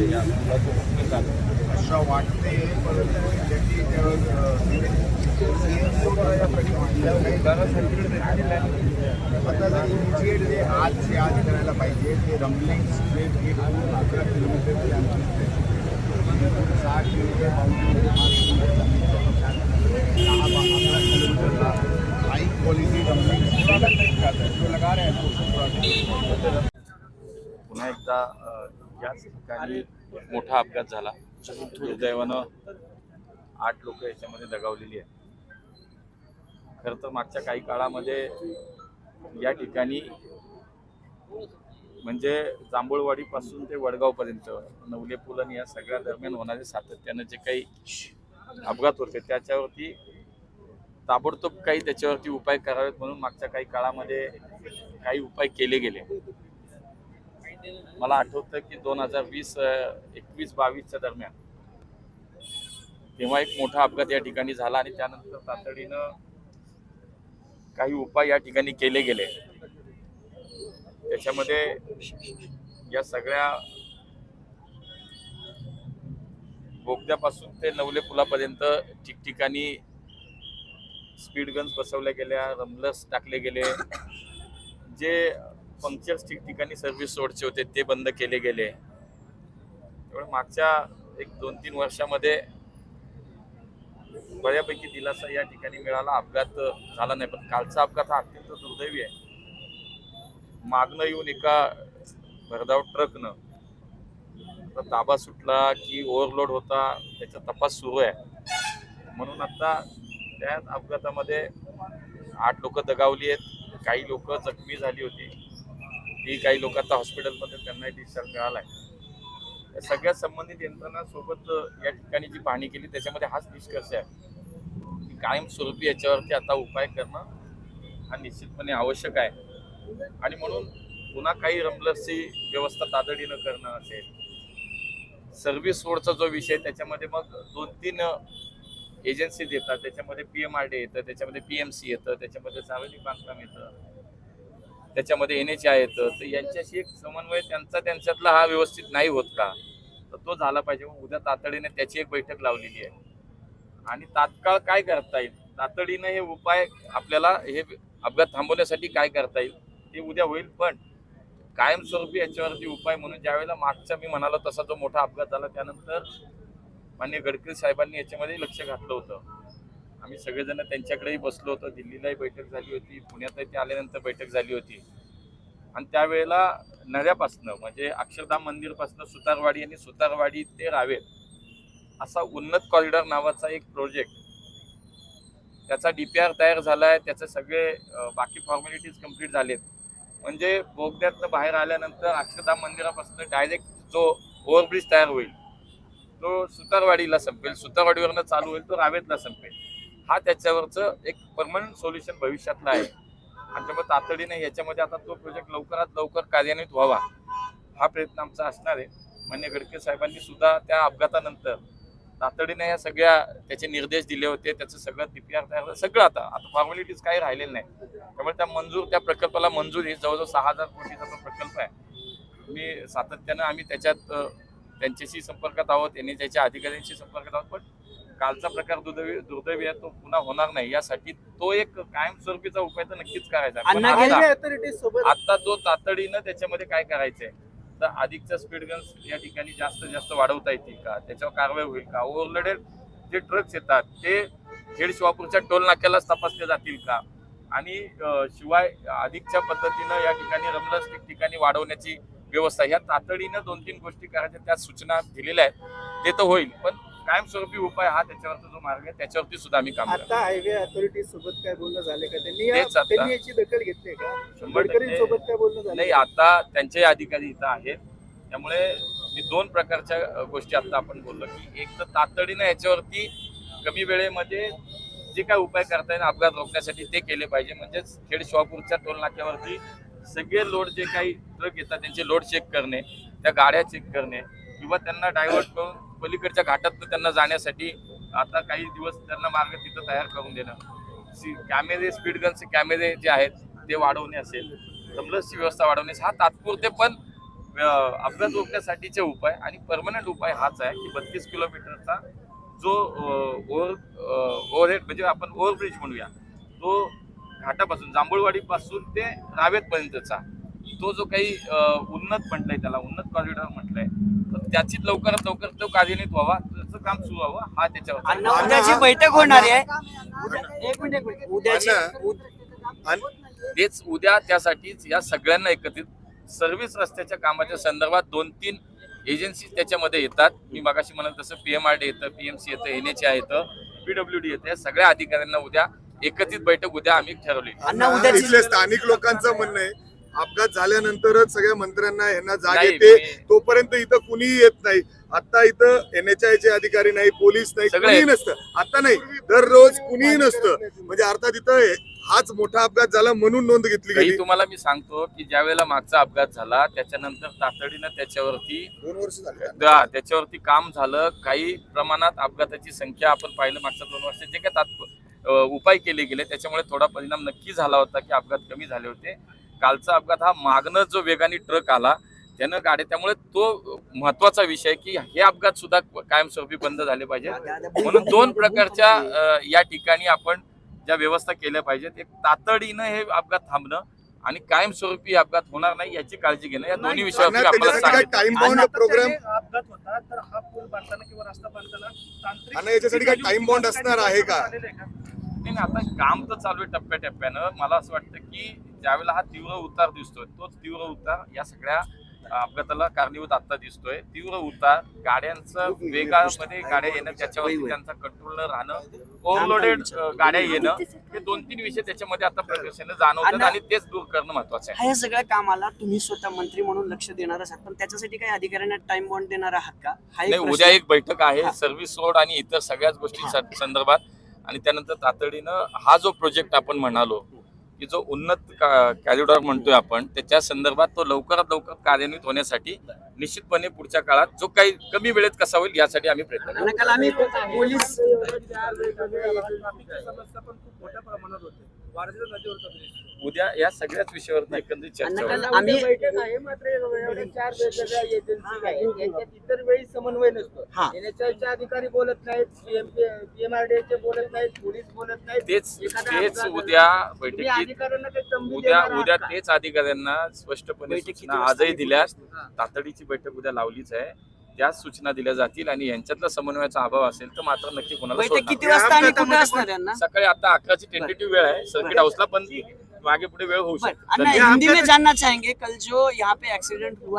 आहे या मुलाचं दुखणं झालं असं वाटते परंतु त्यांनी आता जर इमिजिएट जे आज आज करायला पाहिजे ते रमलिंग जे हे पूर्ण अकरा किलोमीटरचे अंतर सहा किलोमीटर अकरा किलोमीटरला हाई क्वालिटी रमलिंग लगा रहे पुन्हा एकदा याच ठिकाणी मोठा अपघात झाला. दुर्दैवानं आठ लोक याच्यामध्ये दगावलेली आहेत. खरं तर मागच्या काही काळामध्ये या ठिकाणी म्हणजे जांभूळवाडीपासून ते वडगावपर्यंत नवले पुलन या सगळ्या दरम्यान होणारे सातत्यानं जे काही अपघात होते त्याच्यावरती ताबडतोब काही त्याच्यावरती उपाय करावेत म्हणून मागच्या काही काळामध्ये काही उपाय केले गेले. मला आठवतं की दोन हजार वीस एकवीस बावीसच्या दरम्यान तेव्हा एक मोठा अपघात या ठिकाणी झाला आणि त्यानंतर तातडीनं काही उपाय या ठिकाणी केले गेले. त्याच्यामध्ये या सगळ्या बोगद्यापासून ते नवले पुलापर्यंत ठिकठिकाणी स्पीड गन्स बसवल्या गेल्या रमलस टाकले गेले. जे पंक्चर्स ठिकठिकाणी सर्व्हिस रोडचे होते ते बंद केले गेले. त्यामुळे मागच्या एक दोन तीन वर्षामध्ये बऱ्यापैकी दिलासा या ठिकाणी मिळाला. अपघात झाला नाही. पण कालचा अपघात हा अत्यंत दुर्दैवी आहे. मागणं येऊन एका भरधाव ट्रकनं आता ताबा सुटला की ओव्हरलोड होता त्याचा तपास सुरू आहे. म्हणून आता त्या अपघातामध्ये आठ लोक दगावली आहेत. काही लोक जखमी झाली होती. की काही लोक आता हॉस्पिटलमध्ये त्यांनाही डिस्चार्ज मिळाला आहे या सगळ्या संबंधित यंत्रणा सोबत या ठिकाणी जी पाहणी केली त्याच्यामध्ये हाच निष्कर्ष आहे. की कायमस्वरूपी याच्यावरती आता उपाय करणं हा निश्चितपणे आवश्यक आहे. आणि म्हणून पुन्हा काही रमलर्सची व्यवस्था तातडीनं करणं असेल सर्व्हिस रोडचा जो विषय त्याच्यामध्ये मग दोन तीन एजन्सीज येतात त्याच्यामध्ये पी एम आर डी येतं त्याच्यामध्ये पी एम सी येतं त्याच्यामध्ये सार्वजनिक बांधकाम येतं. त्याच्यामध्ये एन एच आय येतं तर यांच्याशी एक समन्वय त्यांचा त्यांच्यातला हा व्यवस्थित नाही होत का? तर तो झाला पाहिजे. मग उद्या तातडीने त्याची एक बैठक लावलेली आहे. आणि तात्काळ काय करता येईल? तातडीनं हे उपाय आपल्याला हे अपघात थांबवण्यासाठी काय करता येईल? ते उद्या होईल पण कायमस्वरूपी याच्यावरती उपाय म्हणून ज्यावेळेला मागचा मी म्हणालो तसा जो मोठा अपघात झाला त्यानंतर मान्य गडकरी साहेबांनी याच्यामध्ये लक्ष घातलं होतं. आम्ही सगळेजण त्यांच्याकडेही बसलो होतो. दिल्लीलाही बैठक झाली होती. पुण्यातही ते आल्यानंतर बैठक झाली होती. आणि त्यावेळेला नद्यापासनं म्हणजे अक्षरधाम मंदिरपासनं सुतारवाडी आणि सुतारवाडी ते रावेत असा उन्नत कॉरिडॉर नावाचा एक प्रोजेक्ट त्याचा डी पी आर तयार झाला आहे त्याचे सगळे बाकी फॉर्मॅलिटीज कंप्लीट झालेत. म्हणजे बोगद्यातनं बाहेर आल्यानंतर अक्षरधाम मंदिरापासून डायरेक्ट जो ओव्हरब्रिज तयार होईल तो सुतारवाडीला संपेल. सुतारवाडीवरनं चालू होईल तो रावेतला संपेल. हा त्याच्यावरचं एक परमनंट सोल्युशन भविष्यातला आहे. आणि त्यामुळे तातडीने याच्यामध्ये आता तो प्रोजेक्ट लवकरात लवकर कार्यान्वित व्हावा हा प्रयत्न आमचा असणार आहे. मान्य गडकरी साहेबांनी सुद्धा त्या अपघातानंतर तातडीने या सगळ्या त्याचे निर्देश दिले होते त्याचं सगळं डीपीआर तयार सगळं आता आता फॉर्मॅलिटीज काही राहिलेलं नाही. त्यामुळे त्या मंजूर त्या प्रकल्पाला मंजुरी जवळजवळ सहा हजार कोटीचा तो प्रकल्प आहे. मी सातत्यानं आम्ही त्याच्यात त्यांच्याशी संपर्कात आहोत यांनी त्याच्या अधिकाऱ्यांशी संपर्कात आहोत पण कालचा प्रकार दुर्दैवी दुर्दैवी आहे तो पुन्हा होणार नाही. यासाठी तो एक कायमस्वरूपीचा उपाय तर नक्कीच करायचा आता- तो तातडीनं त्याच्यामध्ये काय करायचंय? तर अधिकच्या स्पीड गन्स या ठिकाणी जास्त जास्त वाढवता येतील का? त्याच्यावर कारवाई होईल का? ओव्हरलोडेड जे ट्रक्स येतात ते खेड शिवापूरच्या टोल नाक्यालाच तपासले जातील का? आणि शिवाय अधिकच्या पद्धतीनं या ठिकाणी रमलस ठिकठिकाणी वाढवण्याची व्यवस्था ह्या तातडीनं दोन तीन गोष्टी करायच्या त्या सूचना दिलेल्या आहेत. ते तर होईल पण कायमस्वरूपी उपाय हा त्याच्यावरचा जो मार्ग आहे त्याच्यावरती सुद्धा आम्ही काम करतो. आता हायवे ऑथॉरिटी सोबत काय बोलणं झाले का? त्यांनी या- तेच आता. त्यांनी याची दखल घेतली का? शंभर टक्के. सोबत काय बोलणं झालं? नाही आता त्यांचे अधिकारी इथं आहेत. त्यामुळे मी दोन प्रकारच्या अ, गोष्टी आता आपण बोललो की एक तर तातडीनं याच्यावरती कमी वेळेमध्ये जे काय उपाय करता येईल अपघात रोखण्यासाठी ते केले पाहिजे. म्हणजेच खेड शिवापूरच्या टोल नाक्यावरती सगळे लोड जे काही ट्रक येतात त्यांचे लोड चेक करणे त्या गाड्या चेक करणे किंवा त्यांना डायव्हर्ट करून पलीकडच्या घाटात त्यांना जाण्यासाठी आता काही दिवस त्यांना मार्ग तिथं तयार करून देणं. सी कॅमेरे स्पीड गनचे कॅमेरे जे आहेत ते वाढवणे असेल जमलसची व्यवस्था वाढवणे हा तात्पुरते पण अपघात रोखण्यासाठीचे उपाय आणि परमनंट उपाय हाच आहे की बत्तीस किलोमीटरचा जो ओव्हर ओव्हरहेड म्हणजे आपण ओव्हरब्रिज म्हणूया तो घाटापासून जांभूळवाडीपासून ते रावेतपर्यंतचा तो जो काही उन्नत म्हटलंय त्याला उन्नत कॉरिडॉर म्हटलंय तर त्याची लवकरात लवकर तो कार्यान्वित व्हावा त्याचं काम सुरू व्हावं हा त्याच्यावर उद्याची बैठक होणार आहे. उद्याची तेच उद्या त्यासाठीच या सगळ्यांना एकत्रित सर्व्हिस रस्त्याच्या कामाच्या संदर्भात दोन तीन एजन्सी त्याच्यामध्ये येतात. मी मगाशी म्हणाल तसं पीएमआरडी येतं पीएमसी येतं एन एच येतं पीडब्ल्यू डी येतं. या सगळ्या अधिकाऱ्यांना उद्या एकत्रित बैठक उद्या आम्ही ठरवली. स्थानिक लोकांचं म्हणणं आहे अपघात झाल्यानंतरच सगळ्या मंत्र्यांना यांना जाग येते. तोपर्यंत इथं कुणीही येत नाही. आता इथं एनएचआय चे अधिकारी नाही पोलीस नाही सगळे कुणीही. नसतं. आता नाही दररोज कुणीही नसतं. म्हणजे अर्थात इथं हाच मोठा अपघात झाला म्हणून नोंद घेतली गेली. तुम्हाला मी सांगतो की ज्या वेळेला मागचा अपघात झाला त्याच्यानंतर तातडीनं त्याच्यावरती दोन वर्ष झाली. त्या- त्याच्यावरती काम झालं. काही प्रमाणात अपघाताची संख्या आपण पाहिलं मागच्या दोन वर्षात. जे काही तात्प अं, उपाय केले गेले त्याच्यामुळे थोडा परिणाम नक्की झाला होता की अपघात कमी झाले होते. कालचा अपघात हा मागणं जो वेगाने ट्रक आला त्यानं गाड्या त्यामुळे तो महत्त्वाचा विषय की हे अपघात सुद्धा कायमस्वरूपी बंद झाले पाहिजे. म्हणून दोन प्रकारच्या या ठिकाणी आपण ज्या व्यवस्था केल्या पाहिजेत एक तातडीनं हे अपघात थांबणं आणि कायमस्वरूपी अपघात होणार नाही याची काळजी घेणं या दोन्ही विषयावर आपल्याला टाइम प्रोग्राम अपघात होता तर हा पूल बांधताना किंवा रस्ता बांधताना तांत्रिक आणि याच्यासाठी काय time bound असणार आहे का? नाही आता काम तर चालू आहे टप्प्याटप्प्यानं. मला असं वाटतं की ज्यावेळेला हा तीव्र उतार दिसतोय तोच तीव्र उतार या सगळ्या अपघाताला कारणीभूत आता दिसतोय. तीव्र उतार गाड्यांचं वेगामध्ये गाड्या येणं त्याच्यावरती त्यांचा कंट्रोल न राहणं ओव्हरलोडेड गाड्या येणं हे दोन तीन विषय त्याच्यामध्ये आता प्रकर्षाने जाणवतात आणि- तेच दूर करणं महत्वाचं आहे. ह्या सगळ्या कामाला तुम्ही स्वतः मंत्री म्हणून लक्ष देणार आहात पण त्याच्यासाठी काही अधिकाऱ्यांना टाइम बॉन्ड देणार आहात का? नाही उद्या एक बैठक आहे. सर्व्हिस रोड आणि इतर सगळ्याच गोष्टी संदर्भात. आणि त्यानंतर तातडीनं हा जो प्रोजेक्ट आपण म्हणालो की जो उन्नत कॅरिडॉर म्हणतोय आपण त्याच्या संदर्भात तो लवकरात लवकर कार्यान्वित होण्यासाठी निश्चितपणे पुढच्या काळात जो काही कमी वेळेत कसा होईल यासाठी आम्ही प्रयत्न करू. उद्या या सगळ्याच विषयावर एकंदरीत चर्चा आम्ही बैठक आहे मात्र एवढ्या चार वेगवेगळ्या एजन्सी आहेत यांच्यात इतर वेळी समन्वय नसतो हा. एनएचआयचे अधिकारी बोलत नाहीत पीएमआरडीचे बोलत नाहीत पोलीस बोलत नाहीत तेच तेच उद्या बैठकीत उद्या उद्या? तेच अधिकाऱ्यांना स्पष्टपणे आजही? दिल्यास. तातडीची बैठक उद्या लावलीच आहे त्याच सूचना दिल्या जातील आणि यांच्यातला समन्वयाचा अभाव असेल तर मात्र नक्की कोणाला बैठक किती. वाजता आणि कुठे असणार यांना? सकाळी आता अकराची टेंटेटिव्ह वेळ आहे. सर्किट हाऊसला पण मागे पुढे वेळ होऊ शकतो. अन्ना हिंदी में जानना चाहेंगे कल जो यहाँ पे एक्सीडेंट हुआ